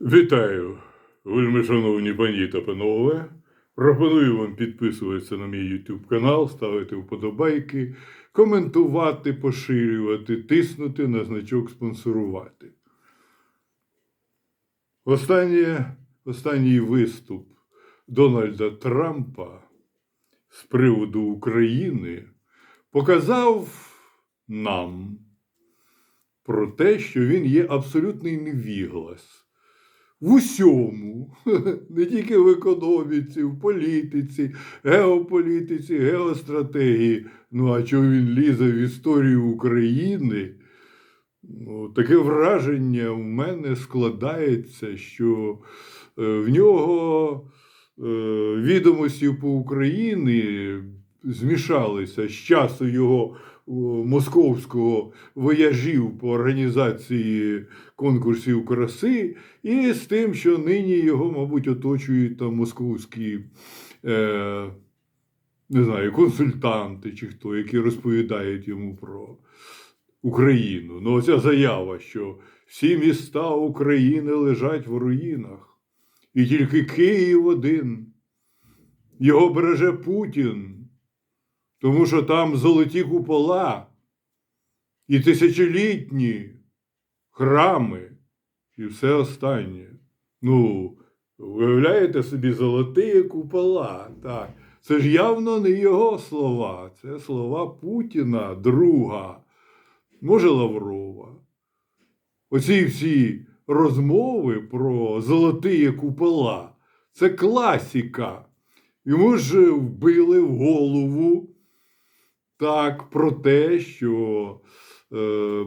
Вітаю, вельми шановні пані та панове. Пропоную вам підписуватися на мій YouTube канал, ставити вподобайки, коментувати, поширювати, тиснути на значок спонсорувати. Останнє, останній виступ Дональда Трампа з приводу України показав нам про те, що він є абсолютний невіглас в усьому, не тільки в економіці, в політиці, геополітиці, геостратегії. Ну а чого він лізе в історію України? Ну, таке враження в мене складається, що е, в нього е, відомості по Україні змішалися з часу його московського вояжів по організації конкурсів краси, і з тим, що нині його, мабуть, оточують там московські. Е, не знаю, консультанти чи хто, які розповідають йому про Україну. Ну, оця заява, що всі міста України лежать в руїнах, і тільки Київ один. Його береже Путін, тому що там золоті купола і тисячолітні храми, і все останнє. Ну, уявляєте собі золоті купола. Так. Це ж явно не його слова, це слова Путіна, друга, може Лаврова. Оці всі розмови про золоті купола це класіка. Йому ж вбили в голову так про те, що е,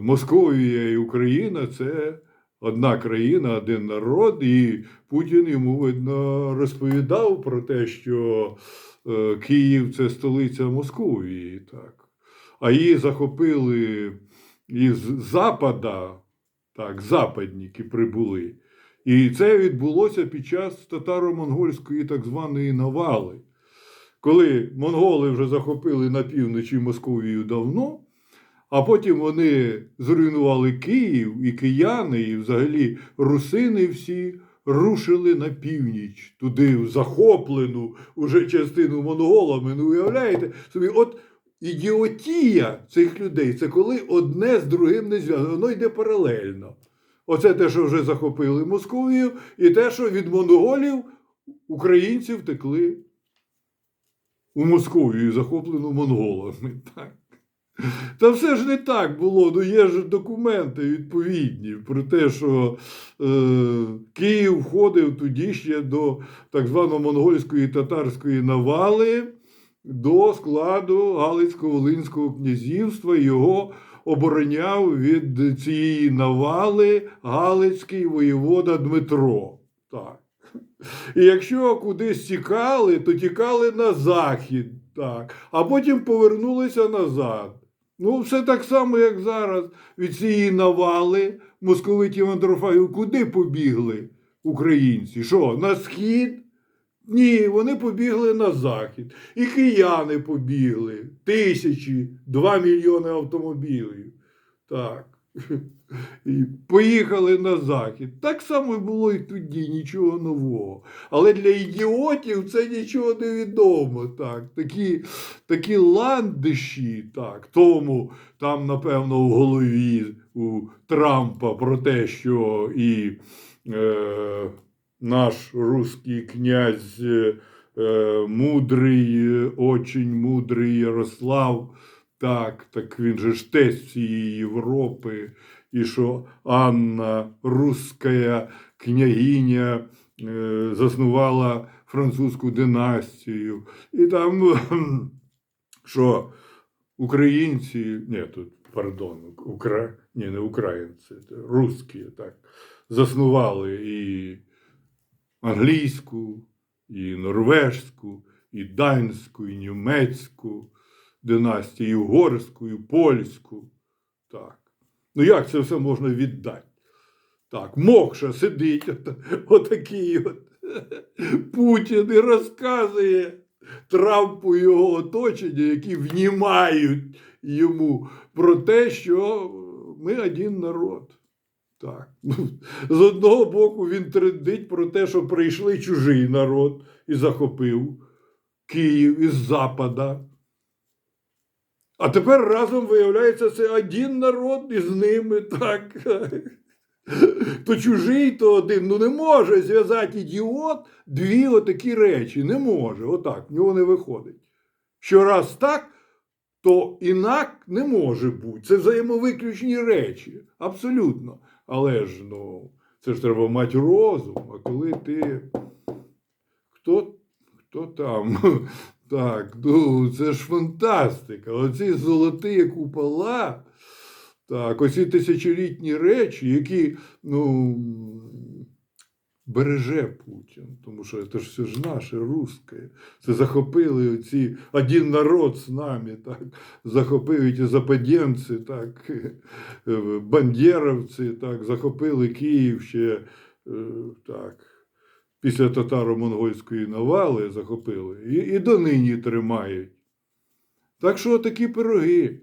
Московія і Україна це одна країна, один народ, і Путін йому видно розповідав про те, що е, Київ це столиця Московії. Так. А її захопили із Запада, так, западники прибули. І це відбулося під час татаро-монгольської так званої навали. Коли монголи вже захопили на півночі Московію давно, а потім вони зруйнували Київ і кияни, і взагалі русини всі рушили на північ, туди в захоплену уже частину монголами. Ну, уявляєте собі, от ідіотія цих людей це коли одне з другим не зв'язано, воно йде паралельно. Оце те, що вже захопили Московію, і те, що від монголів українці втекли у Московію, захоплену монголами. Так. Та все ж не так було. Ну є ж документи відповідні про те, що е, Київ входив тоді ще до так званої монгольської татарської навали, до складу Галицько-Волинського князівства. Його обороняв від цієї навали Галицький воєвода Дмитро. Так. І якщо кудись тікали, то тікали на захід, так, а потім повернулися назад. Ну, все так само, як зараз. Від цієї навали московитів Андрофагів куди побігли українці? Що, на схід? Ні, вони побігли на захід. І кияни побігли. Тисячі, два мільйони автомобілів. Так. І поїхали на захід. Так само було і тоді, нічого нового. Але для ідіотів це нічого не відомо. Так. Такі, такі ландиші, так, тому там, напевно, в голові у Трампа про те, що і е, наш русський князь е, мудрий, е, очень мудрий Ярослав. Так, так він же ж тесть всієї Європи, і що Анна, руська княгиня, е, заснувала французьку династію. І там, що українці, ні, тут, пардон, укра... ні, не українці, русські, так, заснували і англійську, і норвежську, і данську, і німецьку династії, угорську, і польську. Так. Ну як це все можна віддати? Так, Мокша сидить, от, отакий от Путін і розказує Трампу його оточення, які внімають йому про те, що ми один народ. Так. З одного боку, він трендить про те, що прийшли чужий народ і захопив Київ із Запада. А тепер разом виявляється, це один народ із ними, так. То чужий, то один. Ну не може зв'язати ідіот дві отакі речі. Не може. Отак, в нього не виходить. Що раз так, то інак не може бути. Це взаємовиключні речі. Абсолютно. Але ж ну, це ж треба мати розум. А коли ти. Хто, хто там? Так, ну це ж фантастика. Оці золоті купола, так, оці тисячолітні речі, які ну, береже Путін. Тому що це ж все ж наше, русське. Це захопили ці один народ з нами, так, захопили ті западенці, так, бандєровці, так, захопили Київ ще е, так після татаро-монгольської навали захопили і, і донині тримають. Так що такі пироги.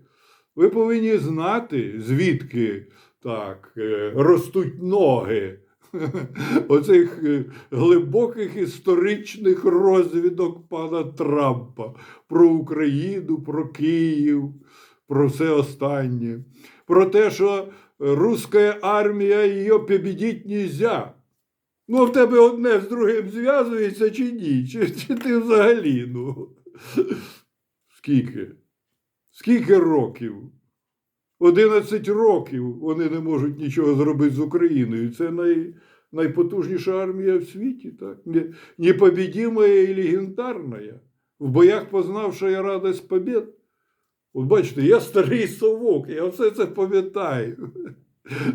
Ви повинні знати, звідки так, е, ростуть ноги оцих е, глибоких історичних розвідок пана Трампа про Україну, про Київ, про все останнє, про те, що руська армія її побідіть нельзя. Ну, в тебе одне з другим зв'язується чи ні? Чи, чи ти взагалі? Ну? Скільки? Скільки років? 11 років вони не можуть нічого зробити з Україною. Це най, найпотужніша армія в світі, так? Не- і легендарна. В боях познавшая радость побед. От бачите, я старий совок, я все це пам'ятаю.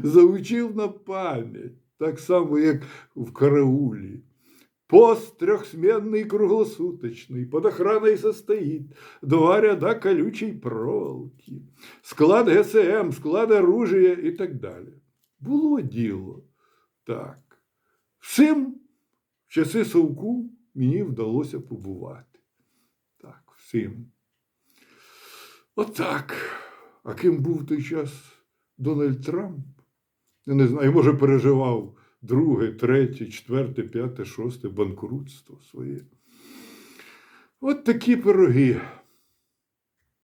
Заучив на пам'ять. Так само, як в караулі. Пост трехсменный круглосуточный, под охраной состоит два ряда колючей проволоки, склад ГСМ, склад оружия і так далі. Було діло. Так. Всім в часи Совку мені вдалося побувати. Так, всім. Отак. А ким був той час Дональд Трамп? Я не знаю, може, переживав друге, третє, четверте, п'яте, шосте банкрутство своє. От такі пироги.